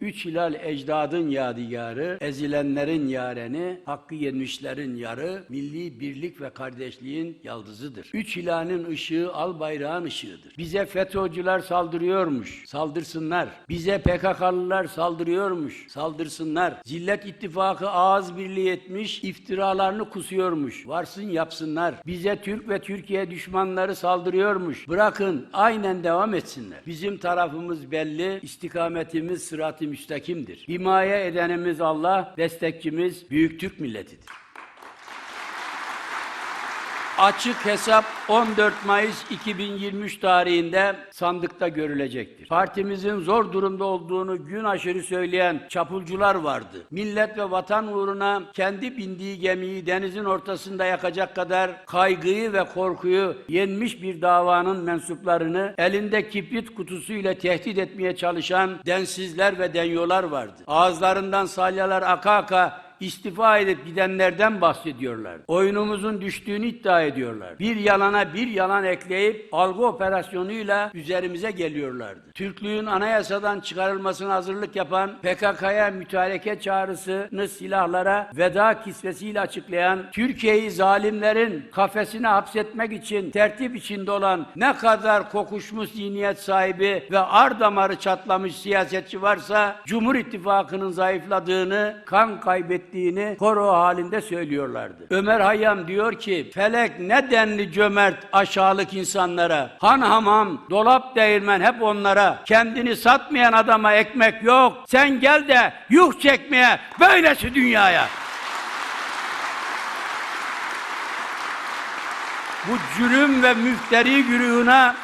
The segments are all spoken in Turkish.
Üç hilal ecdadın yadigarı, ezilenlerin yareni, hakkı yenmişlerin yarı, milli birlik ve kardeşliğin yaldızıdır. Üç hilalin ışığı al bayrağın ışığıdır. Bize FETÖ'cüler saldırıyormuş, saldırsınlar. Bize PKK'lılar saldırıyormuş, saldırsınlar. Zillet ittifakı ağız birliği etmiş, iftiralarını kusuyormuş. Varsın yapsınlar. Bize Türk ve Türkiye düşmanları saldırıyormuş. Bırakın aynen devam etsinler. Bizim tarafımız belli, istikametimiz sırat-ı müstakimdir. Himaye edenimiz Allah, destekçimiz Büyük Türk milletidir. Açık hesap 14 Mayıs 2023 tarihinde sandıkta görülecektir. Partimizin zor durumda olduğunu gün aşırı söyleyen çapulcular vardı. Millet ve vatan uğruna kendi bindiği gemiyi denizin ortasında yakacak kadar kaygıyı ve korkuyu yenmiş bir davanın mensuplarını elinde kibrit kutusuyla tehdit etmeye çalışan densizler ve denyolar vardı. Ağızlarından salyalar aka aka istifa edip gidenlerden bahsediyorlar. Oyunumuzun düştüğünü iddia ediyorlar. Bir yalana bir yalan ekleyip algı operasyonuyla üzerimize geliyorlardı. Türklüğün anayasadan çıkarılmasına hazırlık yapan PKK'ya mütareke çağrısını silahlara veda kisvesiyle açıklayan Türkiye'yi zalimlerin kafesine hapsetmek için tertip içinde olan ne kadar kokuşmuş zihniyet sahibi ve ar damarı çatlamış siyasetçi varsa Cumhur İttifakı'nın zayıfladığını, kan kaybettiğini koro halinde söylüyorlardı. Ömer Hayyam diyor ki felek ne denli cömert aşağılık insanlara, han hamam, dolap değirmen hep onlara, kendini satmayan adama ekmek yok, sen gel de yuh çekmeye böylesi dünyaya. Bu cürüm ve müfteri güruhuna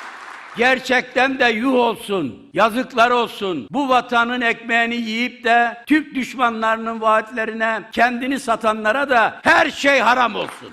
gerçekten de yuh olsun, yazıklar olsun. Bu vatanın ekmeğini yiyip de Türk düşmanlarının vaatlerine kendini satanlara da her şey haram olsun.